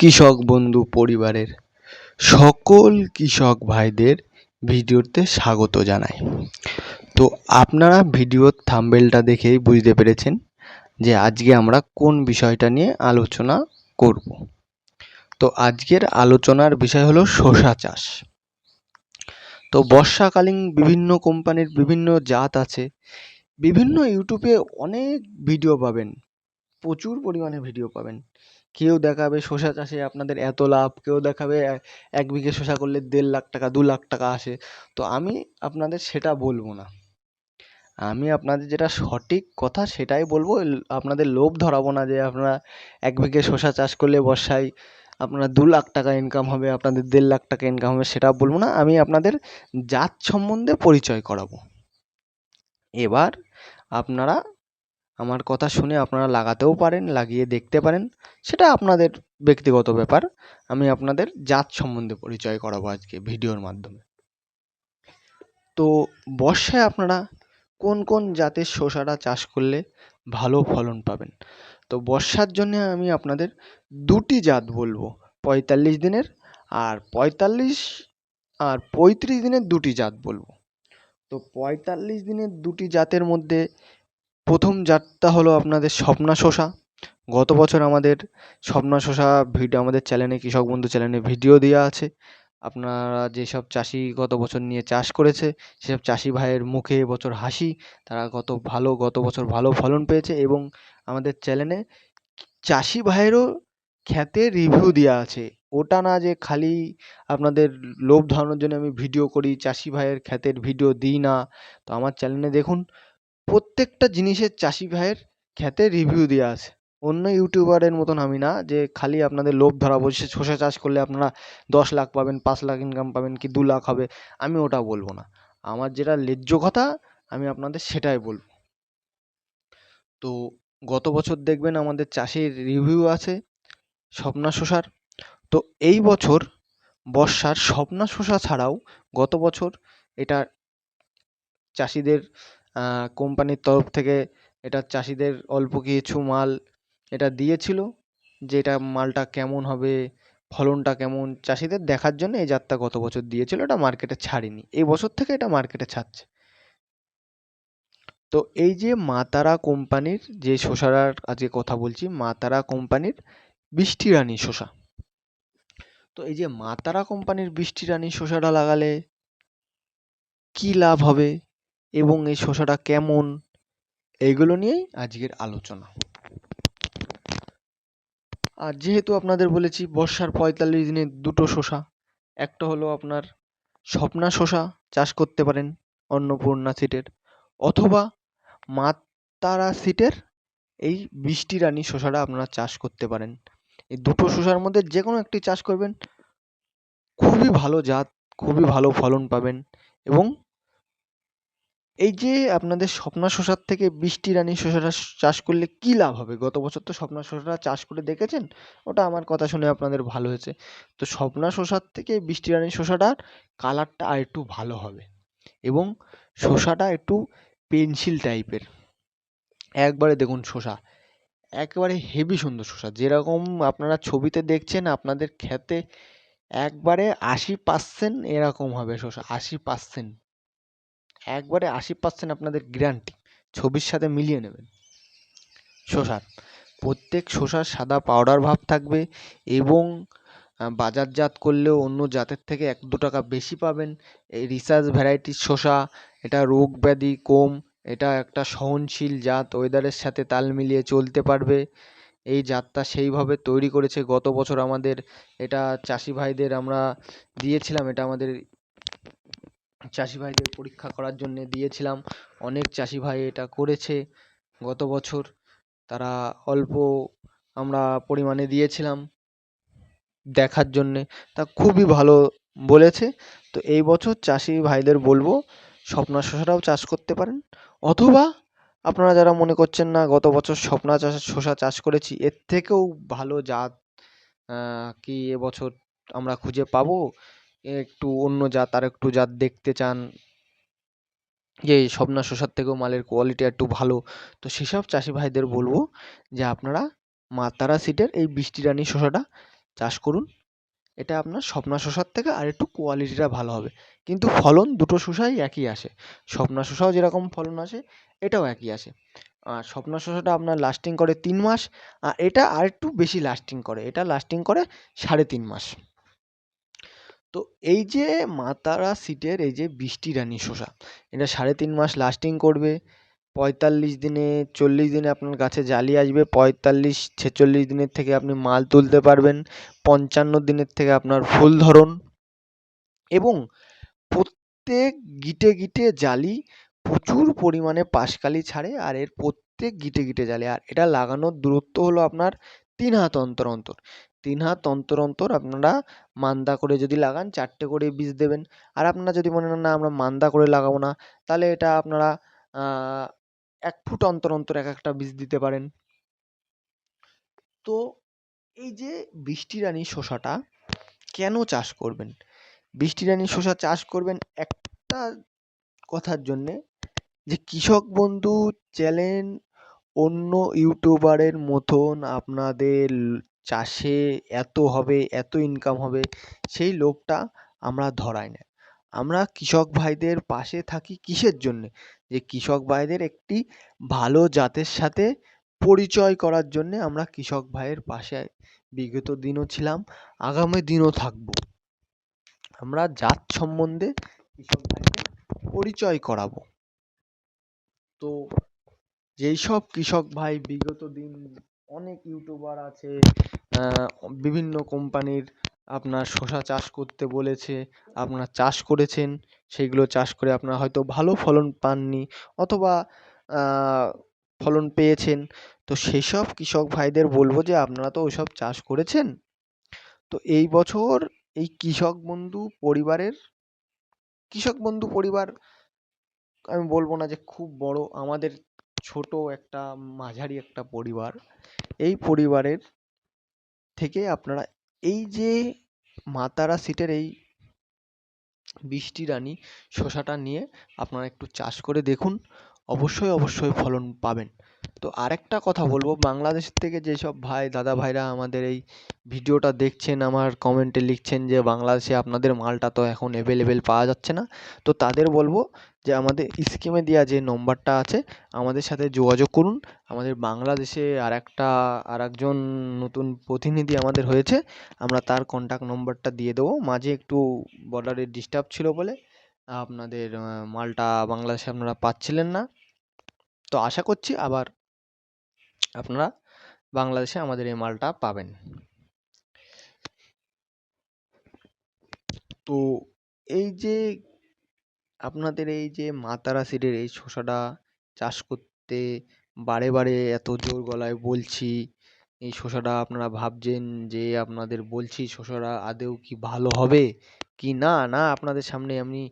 কৃষক বন্ধু পরিবারের সকল কৃষক ভাইদের ভিডিওতে স্বাগত জানাই। তো আপনারা ভিডিওর থাম্বেলটা দেখেই বুঝতে পেরেছেন যে আজকে আমরা কোন বিষয়টা নিয়ে আলোচনা করব। তো আজকের আলোচনার বিষয় হলো শসা চাষ। তো বর্ষাকালীন বিভিন্ন কোম্পানির বিভিন্ন জাত আছে, বিভিন্ন ইউটিউবে অনেক ভিডিও পাবেন, প্রচুর পরিমাণে ভিডিও পাবেন। কেউ দেখাবে শসা চাষে আপনাদের এত লাভ, কেউ দেখাবে এক বিঘে শসা করলে দেড় লাখ টাকা, দু লাখ টাকা আসে। তো আমি আপনাদের সেটা বলব না। আমি আপনাদের যেটা সঠিক কথা সেটাই বলব আপনাদের লোভ ধরাবো না যে আপনারা এক বিঘে শসা চাষ করলে বর্ষায় আপনার দু লাখ টাকা ইনকাম হবে, আপনাদের দেড় লাখ টাকা ইনকাম হবে, সেটা বলব না। আমি আপনাদের জাত সম্বন্ধে পরিচয় করাবো। এবার আপনারা আমার কথা শুনে আপনারা লাগাতেও পারেন, লাগিয়ে দেখতে পারেন। সেটা আপনাদের ব্যক্তিগত ব্যাপার। আমি আপনাদের জাত সম্বন্ধে পরিচয় করাবো আজকে ভিডিওর মাধ্যমে। তো বর্ষায় আপনারা কোন কোন জাতের শসাটা চাষ করলে ভালো ফলন পাবেন? তো বর্ষার জন্যে আমি আপনাদের দুটি জাত বলব, পঁয়তাল্লিশ দিনের আর পঁয়তাল্লিশ আর পঁয়ত্রিশ দিনের দুটি জাত বলব। তো পঁয়তাল্লিশ দিনের দুটি জাতের মধ্যে প্রথম জাতটা হলো আপনাদের স্বপ্না শসা। গত বছর আমাদের স্বপ্না শসা ভিডিও আমাদের চ্যানেলে কৃষক বন্ধু চ্যানেলে ভিডিও দেওয়া আছে। আপনারা যেসব চাষি গত বছর নিয়ে চাষ করেছে, সেসব চাষি ভাইয়ের মুখে বছর হাসি, তারা গত ভালো, গত বছর ভালো ফলন পেয়েছে এবং আমাদের চ্যানেলে চাষি ভাইয়েরও ক্ষেতে রিভিউ দেওয়া আছে। ওটা না যে খালি আপনাদের লোভ ধরানোর জন্য আমি ভিডিও করি, চাষি ভাইয়ের ক্ষেতের ভিডিও দিই না। তো আমার চ্যানেলে দেখুন প্রত্যেকটা জিনিসের চাষি ভাইয়ের ক্ষেতে রিভিউ দেওয়া আছে। অন্য ইউটিউবারের মতন আমি না, যে খালি আপনাদের লোভ ধরাবো সে শসা চাষ করলে আপনারা দশ লাখ পাবেন, পাঁচ লাখ ইনকাম পাবেন কি দু লাখ হবে, আমি ওটা বলব না। আমার যেটা ন্যায্য কথা, আমি আপনাদের সেটাই বলব। তো গত বছর দেখবেন আমাদের চাষির রিভিউ আছে স্বপ্না শসার। তো এই বছর বর্ষার স্বপ্না শসা ছাড়াও গত বছর এটা চাষিদের কোম্পানির তরফ থেকে এটা চাষিদের অল্প কিছু মাল এটা দিয়েছিল যে এটা মালটা কেমন হবে, ফলনটা কেমন। চাষিদের দেখার জন্য এই জাতটা গত বছর দিয়েছিল, এটা মার্কেটে ছাড়েনি। এই বছর থেকে এটা মার্কেটে ছাড়ছে। তো এই যে মা তারা কোম্পানির যে শসার আজকে কথা বলছি মা তারা কোম্পানির বৃষ্টি রানী শসা তো এই যে মা তারা কোম্পানির বৃষ্টি রানী শসাটা লাগালে কি লাভ হবে? এবং এই শসাটা কেমন? এইগুলো নিয়েই আজকের আলোচনা। আর যেহেতু আপনাদের বলেছি বর্ষার পঁয়তাল্লিশ দিনে দুটো শসা, একটা হলো আপনার স্বপ্না শসা চাষ করতে পারেন অন্নপূর্ণা সিটের, অথবা মা তারা সিটের এই বৃষ্টি রানী শসাটা আপনারা চাষ করতে পারেন। এই দুটো শসার মধ্যে যে কোনো একটি চাষ করবেন। খুবই ভালো জাত, খুবই ভালো ফলন পাবেন এবং এই যে আপনাদের স্বপ্না শশার থেকে বৃষ্টি, রানী শসাটা চাষ করলে কী লাভ হবে? গত বছর তো স্বপ্না শশাটা চাষ করে দেখেছেন? ওটা আমার কথা শুনে আপনাদের ভালো হয়েছে। তো স্বপ্না শশার থেকে বৃষ্টি, রানী শসাটার কালারটা আর একটু ভালো হবে এবং শসাটা একটু পেন্সিল টাইপের একবারে দেখুন শসা একেবারে হেভি সুন্দর শসা যেরকম আপনারা ছবিতে দেখছেন, আপনাদের ক্ষেতে একবারে আশি পার্সেন্ট এরকম হবে শসা আশি পার্সেন্ট একবারে আশি পার্সেন্ট আপনাদের গ্যারান্টি ছবির সাথে মিলিয়ে নেবেন। শসার প্রত্যেক শসার সাদা পাউডার ভাব থাকবে এবং বাজারজাত করলেও অন্য জাতের থেকে এক দু টাকা বেশি পাবেন। এই রিসার্চ ভ্যারাইটির শসা এটা রোগ ব্যাধি কম, এটা একটা সহনশীল জাত ওয়েদারের সাথে তাল মিলিয়ে চলতে পারবে। এই জাতটা সেইভাবে তৈরি করেছে গত বছর আমাদের, এটা চাষি ভাইদের আমরা দিয়েছিলাম, এটা আমাদের চাষি ভাইদের পরীক্ষা করার জন্যে দিয়েছিলাম। অনেক চাষি ভাই এটা করেছে গত বছর। তারা অল্প আমরা পরিমাণে দিয়েছিলাম দেখার জন্যে। তা খুবই ভালো বলেছে। তো এই বছর চাষি ভাইদের বলব স্বপ্না শসাটাও চাষ করতে পারেন। অথবা আপনারা যারা মনে করছেন না, গত বছর স্বপ্না চাষ শসা চাষ করেছি, এর থেকেও ভালো জাত কি এবছর আমরা খুঁজে পাবো? একটু অন্য জাত, আর একটু জাত দেখতে চান। যে স্বপ্না শসার থেকেও মালের কোয়ালিটি একটু ভালো। তো সেসব চাষি ভাইদের বলব যে আপনারা মা তারা সিডের এই বৃষ্টি রানী শসাটা চাষ করুন। এটা আপনার স্বপ্না শসার থেকে আর একটু কোয়ালিটিটা ভালো হবে। কিন্তু ফলন দুটো শসাই একই আসে। স্বপ্না শসাও যেরকম ফলন আসে, এটাও একই আসে। আর স্বপ্না শসাটা আপনার লাস্টিং করে তিন মাস, আর এটা আর একটু বেশি লাস্টিং করে। এটা লাস্টিং করে সাড়ে তিন মাস। তো এই যে মা তারা সিটের এই যে বৃষ্টি রানী শসা এটা সাড়ে তিন মাস লাস্টিং করবে, পঁয়তাল্লিশ দিনে, চল্লিশ দিনে আপনার গাছে জালি আসবে, পঁয়তাল্লিশ ছেচল্লিশ দিনের থেকে আপনি মাল তুলতে পারবেন, পঞ্চান্ন দিনের থেকে আপনার ফুল ধরন এবং প্রত্যেক গিটে গিটে জালি প্রচুর পরিমাণে পাশকালি ছাড়ে আর এর প্রত্যেক গিটে গিটে জালি, আর এটা লাগানোর দূরত্ব হলো আপনার তিন হাত অন্তর অন্তর। তিন হাত অন্তর অন্তর আপনারা মান্দা করে যদি লাগান, চারটে করে বীজ দেবেন। আর আপনারা যদি মনে করেন, না, আমরা মান্দা করে লাগাবো না, তাহলে এটা আপনারা এক ফুট অন্তর অন্তর এক একটা বীজ দিতে পারেন। তো এই যে বৃষ্টি রানী শসাটা কেন চাষ করবেন? বৃষ্টি রানী শসা চাষ করবেন একটা কথার জন্যে যে, কৃষক বন্ধু চ্যানেল অন্য ইউটিউবারের মতন আপনাদের চাষে এত হবে, এত ইনকাম হবে, সেই লোভটা আমরা ধরাই না। আমরা কৃষক ভাইদের পাশে থাকি কিসের জন্যে? যে কৃষক ভাইদের একটি ভালো জাতের সাথে পরিচয় করার জন্যে আমরা কৃষক ভাইয়ের পাশে বিগত দিনও ছিলাম, আগামী দিনও থাকব। আমরা জাত সম্বন্ধে কৃষক ভাইকে পরিচয় করাবো। তো যেই সব কৃষক ভাই বিগত দিন অনেক ইউটিউবার আছে বিভিন্ন কোম্পানির আপনার শসা চাষ করতে বলেছে, আপনারা চাষ করেছেন সেইগুলো চাষ করে আপনারা হয়তো ভালো ফলন পাননি অথবা ফলন পেয়েছেন। তো সেই সব কৃষক ভাইদের বলব যে, আপনারা তো ওইসব চাষ করেছেন। তো এই বছর এই কৃষক বন্ধু পরিবারের, কৃষক বন্ধু পরিবার, আমি বলব না যে খুব বড়, আমাদের ছোট একটা মাঝারি একটা পরিবার। এই পরিবারের থেকে আপনারা এই যে মা তারা সিটের এই বৃষ্টি রানী শসাটা নিয়ে আপনারা একটু চাষ করে দেখুন। অবশ্যই অবশ্যই ফলন পাবেন। তো আরেকটা কথা বলব বাংলাদেশ থেকে যেসব ভাই দাদা ভাইরা আমাদের এই ভিডিওটা দেখছেন আমার কমেন্টে লিখছেন যে বাংলাদেশে আপনাদের মালটা তো এখন অ্যাভেলেবেল পাওয়া যাচ্ছে না। তো তাদের বলব যে আমাদের স্কিমে দেওয়া যে নম্বরটা আছে আমাদের সাথে যোগাযোগ করুন। আমাদের বাংলাদেশে আর একটা আর একজন নতুন প্রতিনিধি আমাদের হয়েছে আমরা তার কন্ট্যাক্ট নম্বরটা দিয়ে দেবো। মাঝে একটু বর্ডারে ডিস্টার্ব ছিল বলে আপনাদের মালটা বাংলাদেশে আপনারা পাচ্ছিলেন না। তো আশা করছি আবার আপনারা বাংলাদেশে আমাদের এই মালটা পাবেন। তো এই যে আপনাদের এই যে মাতারা সিডের এই শসাটা চাষ করতে বারে বারে এত জোর গলায় বলছি, এই শসাটা আপনারা ভাবছেন যে আপনাদের বলছি শসাটা আদেও কি ভালো হবে কি না? না, আপনাদের সামনে আমি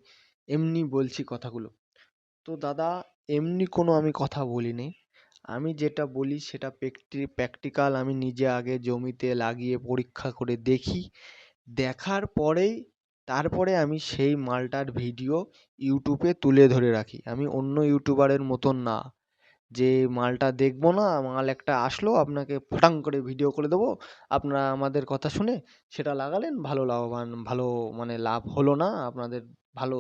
এমনি বলছি কথাগুলো। তো দাদা, এমনি কোনো আমি কথা বলিনি। আমি যেটা বলি সেটা প্র্যাকটিক্যাল আমি নিজে আগে জমিতে লাগিয়ে পরীক্ষা করে দেখি। দেখার পরেই তারপরে আমি সেই মালটার ভিডিও ইউটিউবে তুলে ধরে রাখি। আমি অন্য ইউটিউবারের মতন না। যে মালটা দেখব না, মাল একটা আসলো, আপনাকে ফটাং করে ভিডিও করে দেবো, আপনারা আমাদের কথা শুনে সেটা লাগালেন, ভালো লাভবান, ভালো মানে লাভ হলো না, আপনাদের ভালো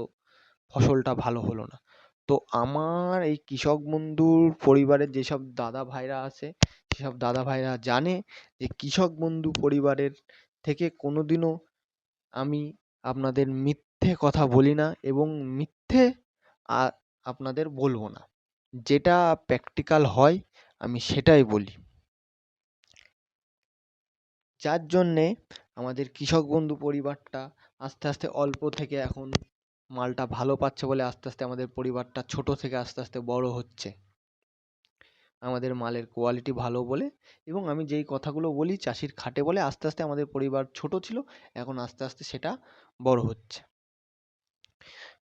ফসলটা ভালো হলো না। তো আমার এই কৃষক বন্ধুর পরিবারের যেসব দাদা ভাইরা আছে সেসব দাদা ভাইরা জানে যে কৃষক বন্ধু পরিবারের থেকে কোনো দিনও আমি আপনাদের মিথ্যে কথা বলি না এবং মিথ্যে আপনাদের বলব না। যেটা প্র্যাকটিক্যাল হয়, আমি সেটাই বলি। যার জন্যে আমাদের কৃষক বন্ধু পরিবারটা আস্তে আস্তে অল্প থেকে এখন মালটা ভালো পাচ্ছে বলে আস্তে আস্তে আমাদের পরিবারটা ছোট থেকে আস্তে আস্তে বড় হচ্ছে। আমাদের মালের কোয়ালিটি ভালো বলে এবং আমি যেই কথাগুলো বলি চাষির খাটে বলে আস্তে আস্তে আমাদের পরিবার ছোট ছিল, এখন আস্তে আস্তে সেটা বড় হচ্ছে।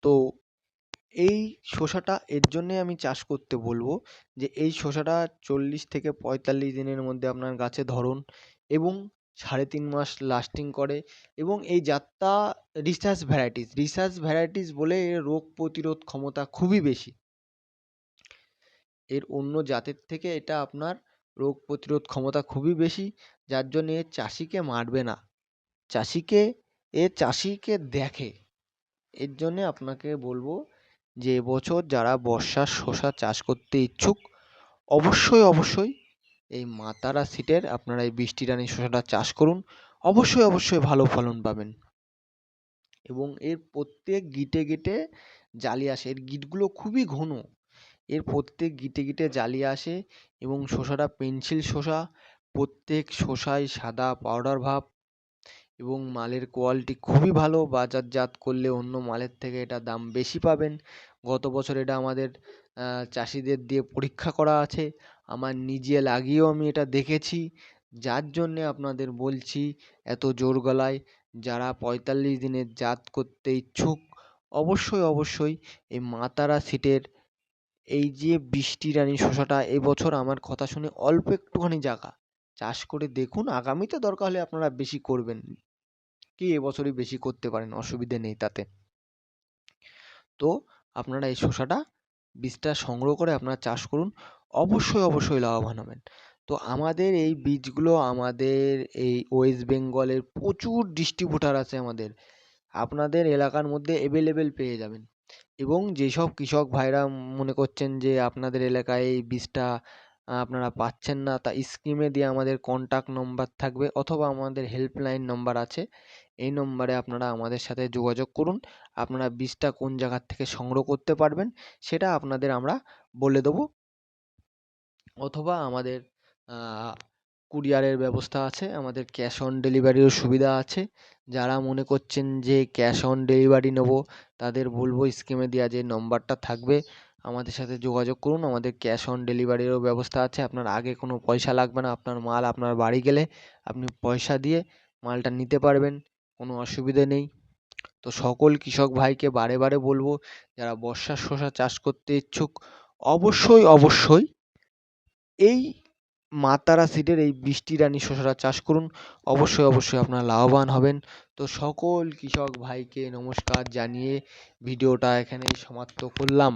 তো এই শসাটা এর জন্যে আমি চাষ করতে বলব যে এই শসাটা চল্লিশ থেকে পঁয়তাল্লিশ দিনের মধ্যে আপনার গাছে ধরন এবং সাড়ে তিন মাস লাস্টিং করে এবং এই জাতটা রিসার্চ ভ্যারাইটিস রিসার্চ ভ্যারাইটিস বলে এর রোগ প্রতিরোধ ক্ষমতা খুবই বেশি। এর অন্য জাতের থেকে এটা আপনার রোগ প্রতিরোধ ক্ষমতা খুবই বেশি, যার জন্য এ চাষিকে মারবে না। চাষিকে, এ চাষিকে দেখে। এর জন্যে আপনাকে বলব যে এবছর যারা বর্ষার শশা চাষ করতে ইচ্ছুক, অবশ্যই অবশ্যই এই মা তারা সিটের আপনারা এই বৃষ্টি রানী শসাটা চাষ করুন। অবশ্যই অবশ্যই ভালো ফলন পাবেন। এবং এর প্রত্যেক গিটে গিটে জালি আসে। এর গিটগুলো খুবই ঘন। এর প্রত্যেক গিটে গিটে জালি আসে এবং শসাটা পেন্সিল শসা, প্রত্যেক শসায় সাদা পাউডার ভাব এবং মালের কোয়ালিটি খুবই ভালো। বাজারজাত করলে অন্য মালের থেকে এটা দাম বেশি পাবেন। গত বছর এটা আমাদের চাষিদের দিয়ে পরীক্ষা করা আছে। আমার নিজে লাগিয়েও আমি এটা দেখেছি। যার জন্যে আপনাদের বলছি, এত জোর গলায় যারা পঁয়তাল্লিশ দিনের জাত করতে ইচ্ছুক, অবশ্যই অবশ্যই এই মা তারা সিটের এই যে বৃষ্টি রানী শসাটা এবছর আমার কথা শুনে অল্প একটুখানি জায়গা চাষ করে দেখুন, আগামীতে দরকার হলে আপনারা বেশি করবেন। কি এবছরই বেশি করতে পারেন, অসুবিধে নেই তাতে। তো আপনারা এই শসাটা বীজটা সংগ্রহ করে আপনারা চাষ করুন। অবশ্যই অবশ্যই লাভবান হবেন। তো আমাদের এই বীজগুলো আমাদের এই ওয়েস্ট বেঙ্গলের প্রচুর ডিস্ট্রিবিউটার আছে আমাদের। আপনাদের এলাকার মধ্যে অ্যাভেলেবেল পেয়ে যাবেন। এবং যেসব কৃষক ভাইরা মনে করছেন যে আপনাদের এলাকায় এই বীজটা আপনারা পাচ্ছেন না, তা স্ক্রিনে দিয়ে আমাদের কন্ট্যাক্ট নম্বর থাকবে অথবা আমাদের হেল্পলাইন নম্বর আছে। এই নম্বরে আপনারা আমাদের সাথে যোগাযোগ করুন। আপনারা বীজটা কোন জায়গার থেকে সংগ্রহ করতে পারবেন, সেটা আপনাদের আমরা বলে দেবো। অথবা আমাদের কুরিয়ারের ব্যবস্থা আছে, আমাদের ক্যাশ অন ডেলিভারিরও সুবিধা আছে। যারা মনে করছেন যে ক্যাশ অন ডেলিভারি নেব, তাদের বলব স্ক্রিনে দেওয়া যে নম্বরটা থাকবে, আমাদের সাথে যোগাযোগ করুন। আমাদের ক্যাশ অন ডেলিভারিরও ব্যবস্থা আছে। আপনার আগে কোনো পয়সা লাগবে না, আপনার মাল আপনার বাড়ি গেলে আপনি পয়সা দিয়ে মালটা নিতে পারবেন, কোনো অসুবিধে নেই। তো সকল কৃষক ভাইকে বারে বারে বলব, যারা বর্ষার শসা চাষ করতে ইচ্ছুক, অবশ্যই অবশ্যই এই মা তারা সিডের এই বৃষ্টি, রানী শসাটা চাষ করুন। অবশ্যই অবশ্যই আপনারা লাভবান হবেন। তো সকল কৃষক ভাইকে নমস্কার জানিয়ে ভিডিওটা এখানেই সমাপ্ত করলাম।